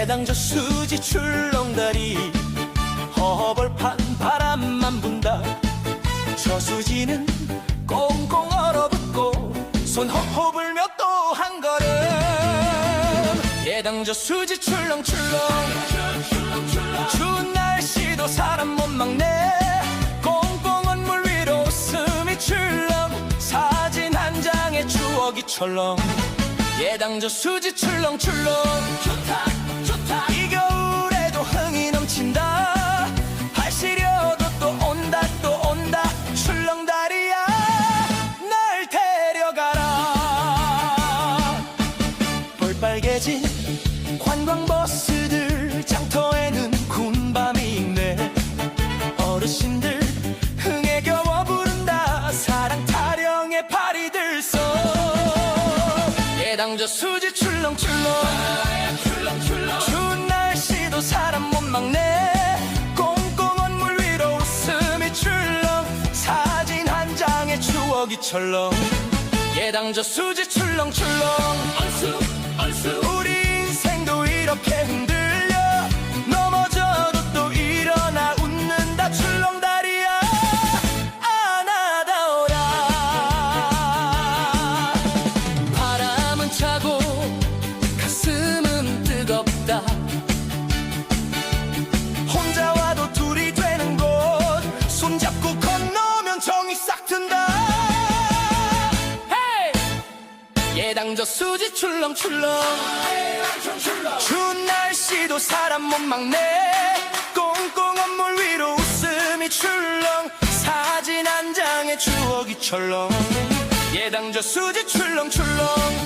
예당저 수지 출렁다리 허벌판 바람만 분다. 저수지는 꽁꽁 얼어붙고 손 허허 불며 또 한 걸음. 예당저 수지 출렁출렁. 추운 날씨도 사람 못 막네 꽁꽁한 물 위로 웃음이 출렁. 사진 한 장의 추억이 철렁. 예당저 수지 출렁출렁. 좋다 빨개진 관광버스들 장터에는 군밤이 있네. 어르신들 흥에 겨워 부른다. 사랑 타령의 파리 들소. 예당저 수지 출렁출렁. 추운 날씨도 사람 못 막네 꽁꽁한 물 위로 웃음이 출렁. 사진 한 장의 추억이 철렁 예당저 수지 출렁출렁. 얼쑤 얼쑤 예당저 수지 출렁출렁. 추운 날씨도 사람 못 막네 꽁꽁한 물 위로 웃음이 출렁. 사진 한 장의 추억이 철렁. 예당저 수지 출렁출렁